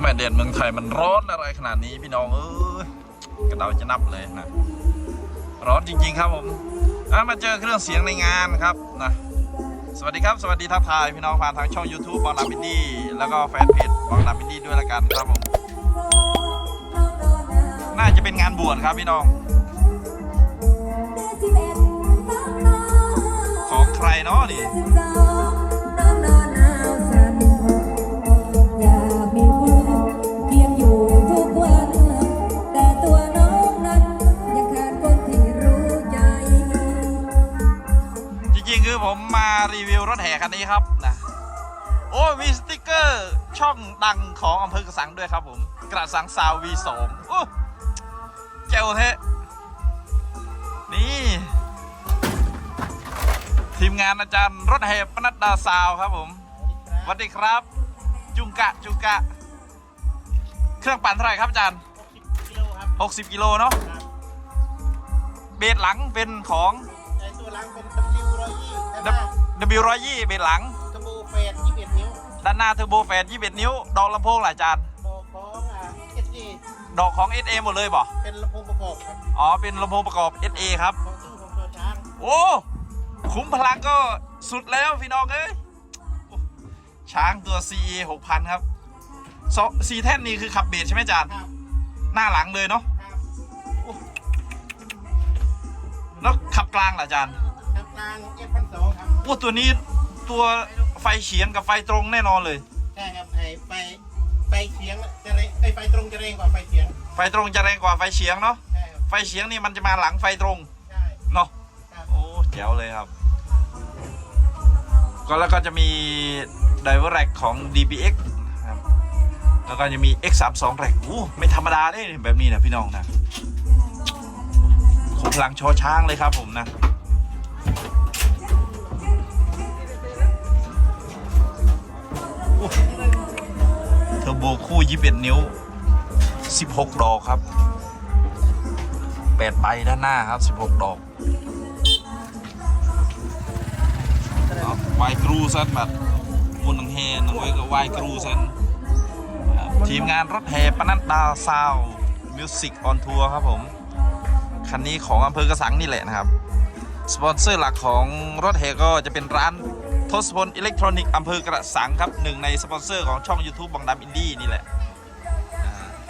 ทำไมเด่นเมืองไทยมันร้อนอะไรขนาดนี้พี่น้องเอ้ยกระเดาจะนับเลยนะ ร้อนจริงๆครับผมมาเจอเครื่องเสียงในงานครับนะสวัสดีครับ สวัสดีทักทายพี่น้องผ่านทางช่อง YouTube บองลามินดี้แล้วก็แฟนเพจบองลามินดี้ด้วยละกันครับผมน่าจะเป็นงานบวชครับพี่น้อง ของใครเนาะนี่ ริง ๆ คือผมมารีวิวรถแห่คันนี้ครับนะโอ้มีสติกเกอร์ช่องดังของอำเภอกระสังด้วยครับผมกระสังซาว V2 โอ้เจ้าเทะนี่ ทีมงานอาจารย์รถแห่ปนัดดาซาวครับผมสวัสดีครับ จุงกะจุงกะ เครื่องปั่นเท่าไหร่ครับอาจารย์กิโลครับ60กิโลเนาะครับเบสหลังเป็นของ ไอตัวหลังเป็น W ร้อยยี่ด้านหน้า W120 เบสหลังกระโบแปดยี่สิบเอ็ดนิ้วด้านหน้าเทอร์โบแฟน21 นิ้ว ดอกลำโพงหลายจาน ดอกของอ่า SE ดอกของ SA หมดเลยบ่เป็นลำโพงประกอบครับอ๋อ เป็นลำโพงประกอบ SA ครับ ของตู้ของตัวช้างโอ้คุ้มพลังก็สุดแล้วพี่น้องเอ้ยโอ้ช้างตัว CE 6,000 ครับสองสี่แท่นนี่คือขับเบสใช่ไหมจานครับหน้าหลังเลยเนาะครับแล้วขับกลางล่ะจานครับกลาง F พันสองครับโอ้ตัวนี้ตัวไฟเฉียงกับไฟตรงแน่นอนเลย ใช่ครับไอไฟไฟเฉียงจะเร่งไอไฟตรงจะเร่งกว่าไฟเฉียงไฟตรงจะแรงกว่าไฟเฉียงเนาะใช่ครับไฟเฉียงนี่มันจะมาหลังไฟตรงใช่เนาะครับโอ้แจ๋วเลยครับ ก็แล้วก็จะมี d i v e r Rack ของ DBX นะครับแล้วก็จะมี X32 Rack โอ้ไม่ธรรมดาเลยแบบนี้นะพี่น้องนะคงพลังชอช้างเลยครับผมนะ โบคู่ 21 นิ้ว 16 ดอกครับ 8 ใบด้านหน้าครับ 16 ดอกวายครูซันแบบมุนนังเฮนังไว้ก็วายครูซันครับทีมงานรถแห่ปนัดดาวซาวมิวสิกออนทัวร์ครับผม คันนี้ของอำเภอกระสังนี่แหละนะครับ สปอนเซอร์หลักของรถแห่ก็จะเป็นร้านทศพลอิเล็กทรอนิกส์อำเภอกระสังครับหนึ่งในสปอนเซอร์ของช่อง YouTube บังดำอินดี้นี่แหละ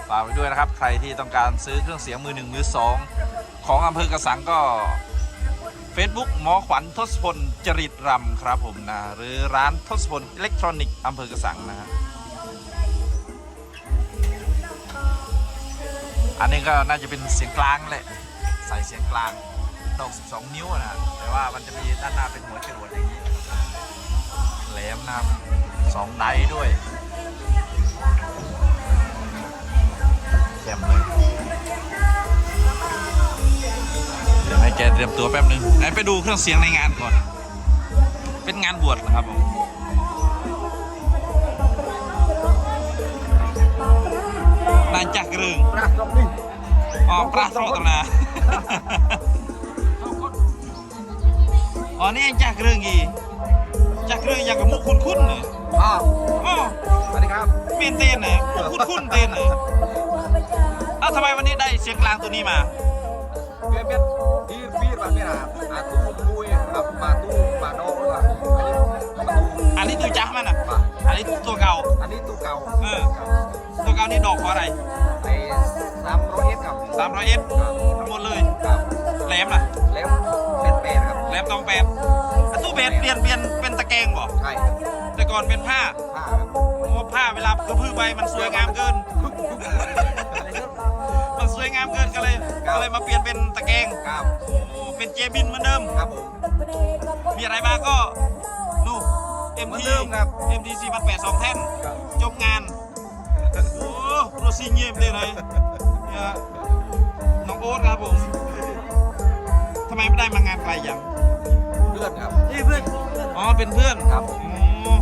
ฝากไว้ด้วยนะครับ ใครที่ต้องการซื้อเครื่องเสียงมือหนึ่งมือสองของอำเภอกระสังก็ Facebook หมอขวัญทศพลจริตรำครับผมนะ หรือร้านทศพลอิเล็กทรอนิกส์อำเภอกระสังนะฮะอันนี้ก็น่าจะเป็นเสียงกลางแหละ ใส่เสียงกลาง ดอก 12 นิ้วนะแต่ว่ามันจะมีด้านหน้าเป็นหัวจรวดอย่างนี้แหลมนะครับสองไดด้วยแจ่มเลยเดี๋ยวให้แกเตรียมตัวแป๊บนึงให้ไปดูเครื่องเสียงในงานก่อน เป็นงานบวชนะครับผมนานจักรึงนะตรงนี้อ๋อปลาสโลตำนา อ๋อนี่จักรึงอีจักรึงอย่างกับมุกคุ้นคุ้นๆเนี่ยอ้าวอ๋อสวัสดีครับเปลี่ยนเต้นเนี่ยมุกคุ้นคุ้นๆเต้นเนี่ยอ้าวทำไมวันนี้ได้เสียงกลางตัวนี้มา Dia biar di bir pak merah. Aku kue apa batu bano lah. อันนี้ตัวจ้ามันอะอันนี้ตัวเก่า Ani tu kau. เออ ตัวเก่านี่ดอกเพราะอะไร Ai sam roet kau. 300เอสทั้งหมดเลย Kau. แหลมล่ะ Lem pet pet kau. แหลมตองแปดอะตู้เบสเปลี่ยนเปลี่ยนเป็นตะแกรงบ่ Hai. แต่ก่อนเป็นผ้า Ha. เพราะผ้าเวลากระพือไปมันสวยงามเกิน มันสวยงามเกินก็เลยก็เลยมาเปลี่ยนเป็นตะแกรง Kau. โอ้เป็นเจบินเหมือนเดิม Kau. มีอะไรมาก็ดู เหมือน MT เดิมครับ MT 4 8 2แท่นจบงาน โอ้โรซิเงียบเลยเลย เนี่ยน้องโอ๊ตครับผมทำไมไม่ได้มางานไกลยัง Lượt kau. นี่เพื่อนอ๋อเป็นเพื่อนครับอ๋อ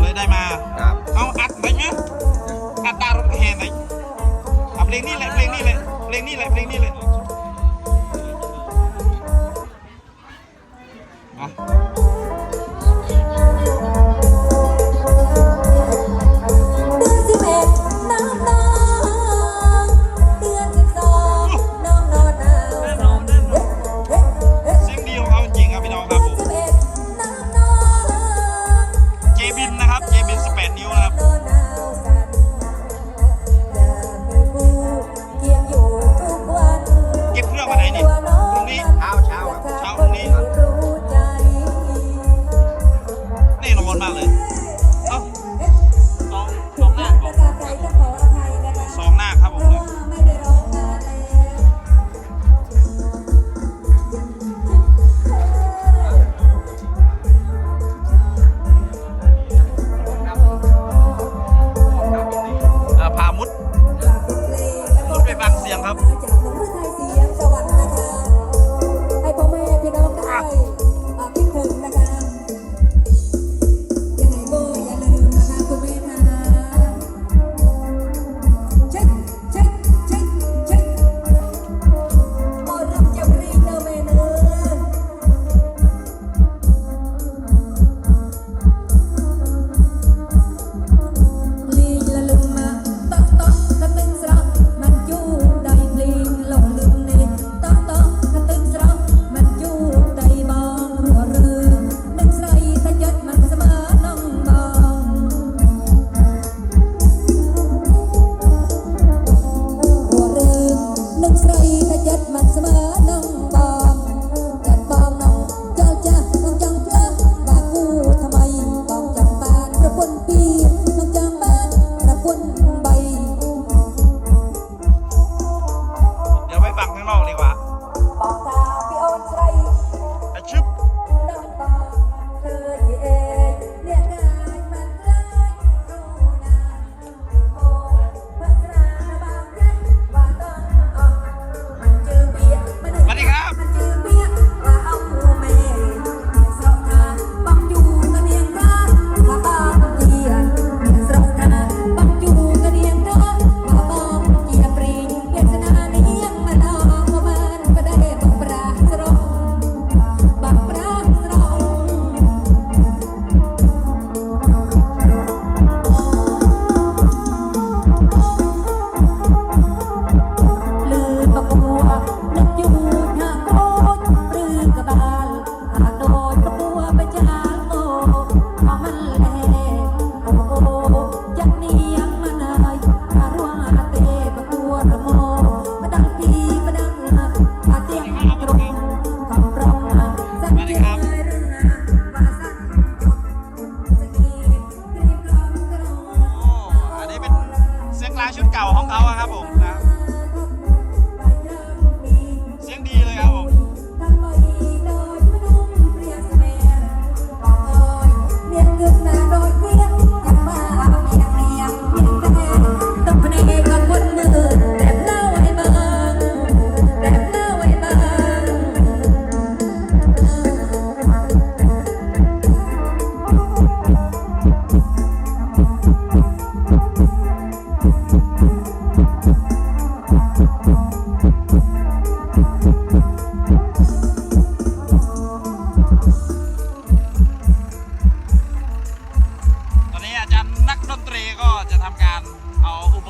เลยได้มา Kau. เอาอัดไปไหมอัดดารถแห่ไหนเอาเพลงนี้แหละเพลงนี้แหละเพลงนี้แหละเพลงนี้แหละ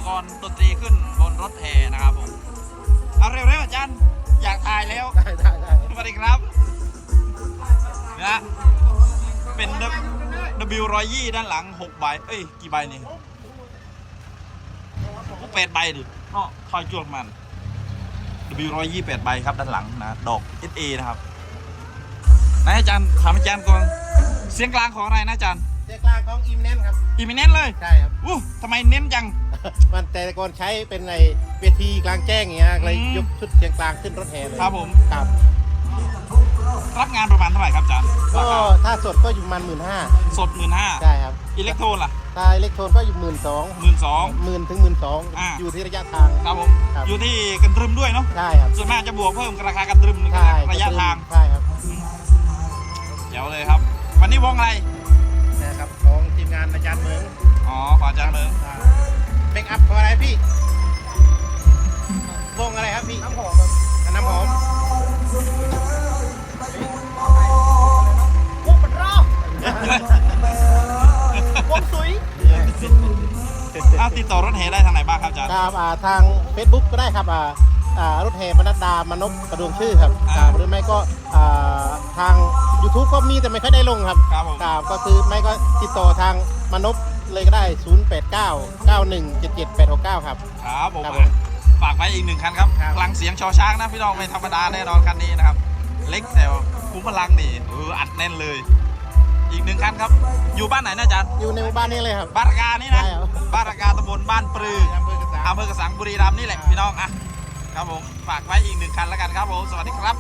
ปกรณ์ดนตรีขึ้นบนรถแห่นะครับผม เอาเร็วๆอาจารย์อยากถ่ายแล้วได้ได้ได้สวัสดีครับนะเป็น W ร้อยยี่ด้านหลัง6ใบ เอ้ย กี่ใบนี่กูแปดใบดิเนาะทอยจวกมัน W ร้อยยี่แปดใบครับด้านหลังนะ ดอก SA นะครับนายอาจารย์ถามอาจารย์ก่อนเสียงกลางของอะไรนะอาจารย์เจ๊กลางของอิมเน้นครับอีมิเน้นเลย ใช่ครับอู้ทำไมเน้นจัง มันแต่ก่อนใช้เป็นในเวทีกลางแจ้งอย่างเงี้ยเลยอืมยกชุดเสียงกลางขึ้นรถแห่เลยครับผม ครับรับงานประมาณเท่าไหร่ครับอาจารย์ก็ราคาถ้าสดก็อยู่ประมันหมื่นห้าสดหมื่นห้าใช่ครับอิเล็กโทรนล่ะถ้าอิเล็กโทรนก็อยู่หมื่นสองหมื่นสองหมื่นถึงหมื่นสองอ่าอยู่ที่ระยะทางครับผมครับอยู่ที่กันตรึมด้วยเนาะใช่ครับส่วนมากจะบวกเพิ่มราคากันตรึมใช่ระยะทางใช่ครับเดี๋ยวเลยครับ วันนี้วงอะไรนะครับของทีมงานอาจารย์เมืองอ๋อขออาจารย์เมือง เบกอัพของอะไรพี่วงอะไรครับพี่ น้ำหอมน้ำหอมวงปัดรอบวงสุยอ้าวติดต่อรถแห่ได้ทางไหนบ้างครับอาจารย์ครับอ่าทาง Facebook ก็ได้ครับอ่าอ่ารถแห่บรรณดามานพกระดวงชื่อครับอ่าครับหรือไม่ก็อ่าทาง YouTube ก็มีแต่ไม่ค่อยได้ลงครับครับผมครับก็คือไม่ก็ติดต่อทางมานพ เลยก็ได้ 0 8 9 9 1 7 7 8 6 9 ครับ ครับผมครับผมอะฝากไว้อีกหนึ่งคันครับครับ พลังเสียงชอช้างนะพี่น้องไม่ธรรมดาแน่นอนคันนี้นะครับ เล็กแต่คุ้มพลังนี่เอออัดแน่นเลย อีกหนึ่งคันครับ อยู่บ้านไหนนะอาจารย์อยู่ในหมู่บ้านนี้เลยครับ บ้านรากานี่นะใช่ครับ บ้านรากาตำบลบ้านปรืออำเภอกระสัง อำเภอกระสังบุรีรัมย์นี่แหละพี่น้องอะครับผมฝากไว้อีกหนึ่งคันแล้วกันครับผมสวัสดีครับ